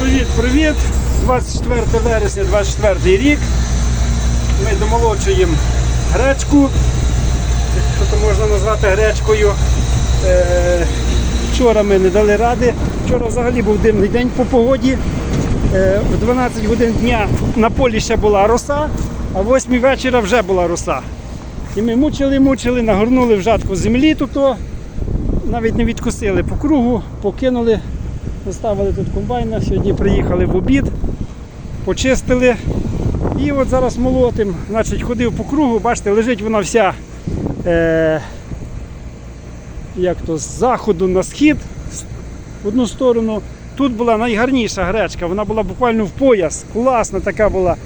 Привіт, привіт! 24 вересня, 24 рік. Ми домолочуємо гречку, якщо то можна назвати гречкою. Е, вчора ми не дали ради. Вчора взагалі був дивний день по погоді. Е, в 12 годин дня на полі ще була роса, а в 8 вечора вже була роса. І ми мучили, мучили, нагорнули в жатку землі тут, навіть не відкусили по кругу, покинули, поставили тут комбайна. Сьогодні приїхали в обід, почистили. І от зараз молотим, значить, ходив по кругу, бачите, лежить вона вся е, як то, з заходу на схід в одну сторону. Тут була найгарніша гречка, вона була буквально в пояс, класна така була.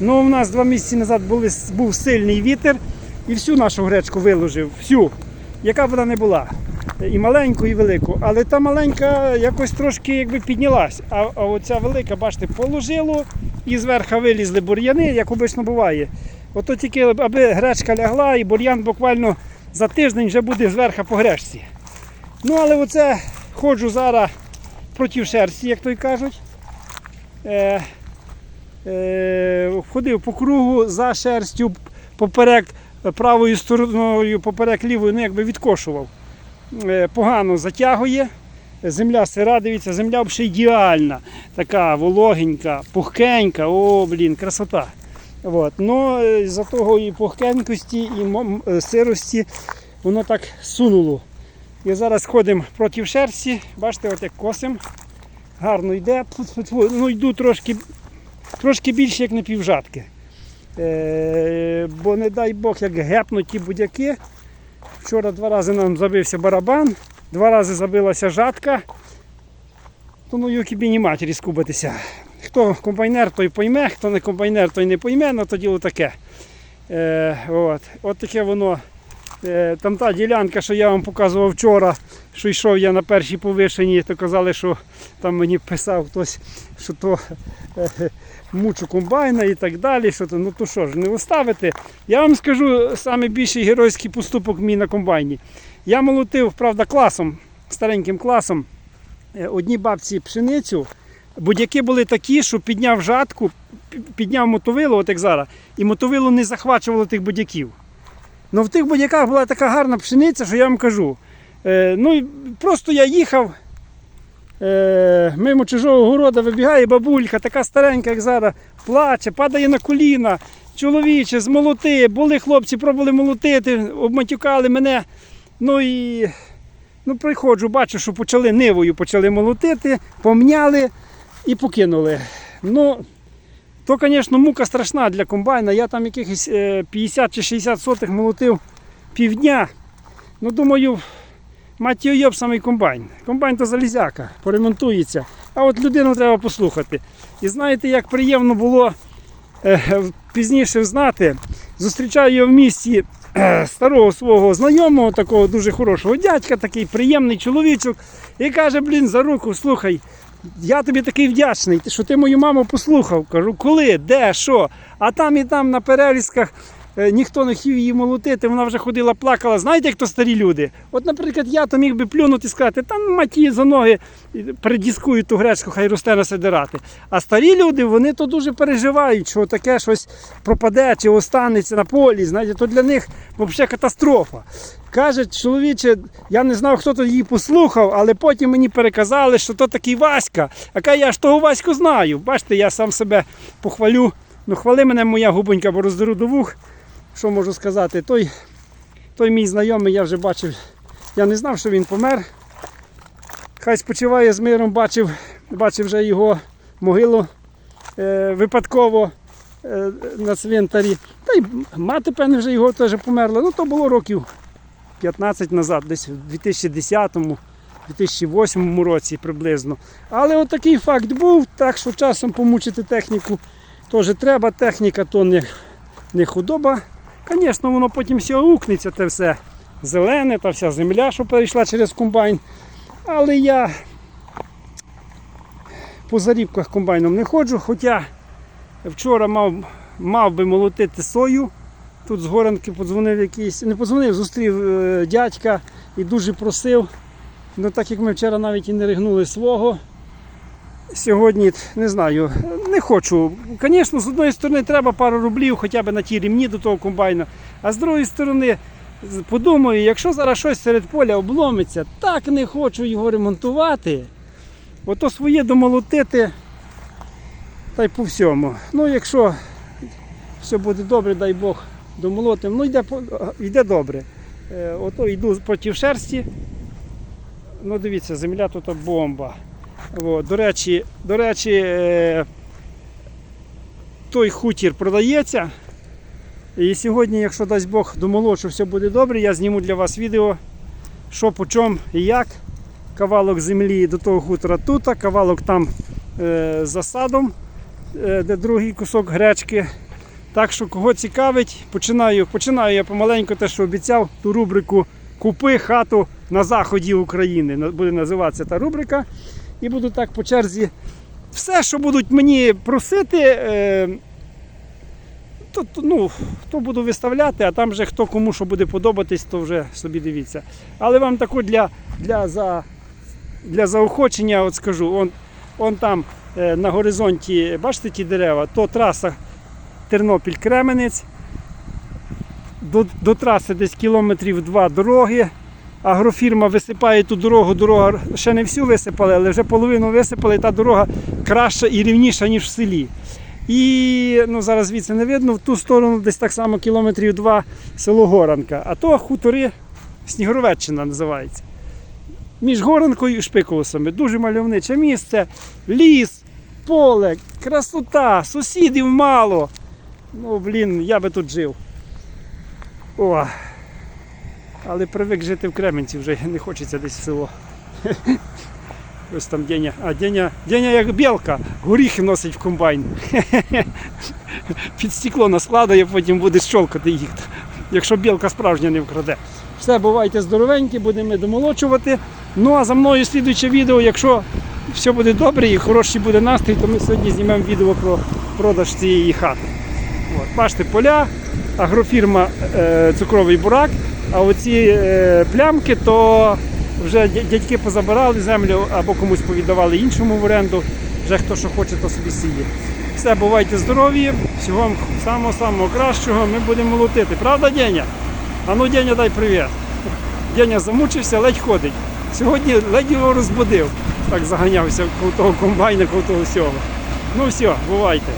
Ну, у нас два місяці назад були, був сильний вітер і всю нашу гречку виложив, всю, яка б вона не була. І маленьку, і велику. Але та маленька якось трошки якби піднялась. А, а оця велика, бачите, положило і зверху вилізли бур'яни, як обично буває. Ото тільки аби гречка лягла, і бур'ян буквально за тиждень вже буде зверху по гречці. Ну, але оце ходжу зараз проти шерсті, як то й кажуть. Е, е, ходив по кругу за шерстю поперек правою стороною, поперек лівою, ну якби відкошував. Е, погано затягує. Земля сира, дивіться, земля взагалі ідеальна. Така вологенька, пухкенька, о, блін, красота. От. Ну, е, за того і пухкенькості, і е, сирості воно так сунуло. І зараз ходимо проти шерсті, бачите, от як косим. Гарно йде. Ну, йду трошки, трошки більше, як на півжатки. Е, бо не дай Бог, як гепнуть ті будяки. Вчора два рази нам забився барабан, два рази забилася жатка. То ну юкібіні матері скубатися. Хто комбайнер, той пойме, хто не комбайнер, той не пойме, але тоді діло таке. Е, от. от таке воно. Е, там та ділянка, що я вам показував вчора, що йшов я на першій повишенні, то казали, що там мені писав хтось, що то е, мучу комбайна і так далі. Що то, ну то що ж, не оставити. Я вам скажу найбільший геройський поступок мій на комбайні. Я молотив, правда, класом, стареньким класом. Е, Одній бабці пшеницю. Будь-які були такі, що підняв жатку, підняв мотовило, от як зараз, і мотовило не захвачувало тих будяків. Ну в тих будяках була така гарна пшениця, що я вам кажу. Е, ну просто я їхав. Е, мимо чужого города вибігає бабулька, така старенька, як зараз, плаче, падає на коліна. Чоловіче, змолоти, були хлопці, пробували молотити, обматюкали мене. Ну і ну, приходжу, бачу, що почали нивою почали молотити, помняли і покинули. Ну, то, звісно, мука страшна для комбайна. Я там якихось е, 50 чи 60 сотих молотив півдня. Ну, думаю, мать йоб самий комбайн. Комбайн то залізяка, поремонтується. А от людину треба послухати. І знаєте, як приємно було е, пізніше знати, зустрічаю я в місті е, старого свого знайомого, такого дуже хорошого дядька, такий приємний чоловічок, і каже, блін, за руку, слухай, я тобі такий вдячний, що ти мою маму послухав. Кажу, коли, де, що? А там і там на перерізках ніхто не хотів її молотити, вона вже ходила, плакала. Знаєте, як то старі люди? От, наприклад, я то міг би плюнути і сказати, там маті за ноги передіскують ту гречку, хай росте на седирати. А старі люди, вони то дуже переживають, що таке щось пропаде чи останеться на полі. Знаєте, то для них взагалі катастрофа. Каже, чоловіче, я не знав, хто то її послухав, але потім мені переказали, що то такий Васька. А каже, я ж того Ваську знаю. Бачите, я сам себе похвалю. Ну, хвали мене моя губонька, бо роздеру до вух. Що можу сказати? Той, той мій знайомий, я вже бачив, я не знав, що він помер. Хай спочиває з миром, бачив, бачив вже його могилу е, випадково е, на цвинтарі. Та й мати, певне, вже його теж померла. Ну, то було років 15 назад, десь в 2010-му, 2008 році приблизно. Але от такий факт був, так що часом помучити техніку теж треба. Техніка то не, не худоба. Звісно, воно потім все укнеться, те все зелене, та вся земля, що перейшла через комбайн. Але я по зарібках комбайном не ходжу, хоча вчора мав, мав би молотити сою. Тут з горанки подзвонив якийсь, не подзвонив, зустрів е, дядька і дуже просив. Ну так як ми вчора навіть і не ригнули свого, сьогодні не знаю, не хочу. Звісно, з одної сторони треба пару рублів хоча б на ті рівні до того комбайна. А з другої сторони, подумаю, якщо зараз щось серед поля обломиться, так не хочу його ремонтувати. Ото своє домолотити та й по всьому. Ну, якщо все буде добре, дай Бог домолотим. Ну, йде, йде добре. Е, Ото йду проти шерсті. Ну, дивіться, земля тут бомба. О, до речі, до речі, е, той хутір продається. І сьогодні, якщо дасть Бог домолочу, все буде добре, я зніму для вас відео, що по чому і як. Кавалок землі до того хутора тут, кавалок там е, за садом, е, де другий кусок гречки. Так що, кого цікавить, починаю, починаю я помаленьку те, що обіцяв, ту рубрику Купи хату на заході України. Буде називатися та рубрика. І буду так по черзі. Все, що будуть мені просити, е, то, ну, то буду виставляти, а там вже хто кому що буде подобатись, то вже собі дивіться. Але вам таку для, для, за, для заохочення от скажу, он, он там е, на горизонті, бачите ті дерева, то траса Тернопіль-Кременець. До, до траси десь кілометрів два дороги. Агрофірма висипає ту дорогу, дорога ще не всю висипали, але вже половину висипали, і та дорога краща і рівніша, ніж в селі. І ну, зараз звідси не видно, в ту сторону десь так само кілометрів два село Горанка. А то хутори Снігуровеччина називається. Між Горанкою і Шпиколосами. Дуже мальовниче місце, ліс, поле, красота, сусідів мало. Ну, блін, я би тут жив. О. Але привик жити в Кременці, вже не хочеться десь в село. Ось там Деня. А Деня, Деня як білка, горіхи носить в комбайн. Під стекло наскладає, потім буде щолкати їх. Якщо білка справжня не вкраде. Все, бувайте здоровенькі, будемо домолочувати. Ну а за мною слідуюче відео, якщо все буде добре і хороший буде настрій, то ми сьогодні знімемо відео про продаж цієї хати. От, бачите, поля, агрофірма е, цукровий бурак, а оці е, плямки, то вже дядьки позабирали землю або комусь повіддавали іншому в оренду. Вже хто що хоче, то собі сіє. Все, бувайте здорові, всього вам самого-самого кращого. Ми будемо молотити. Правда, Деня? А ну, Деня, дай привіт. Деня замучився, ледь ходить. Сьогодні ледь його розбудив. Так заганявся коло того комбайна, коло того всього. Ну все, бувайте.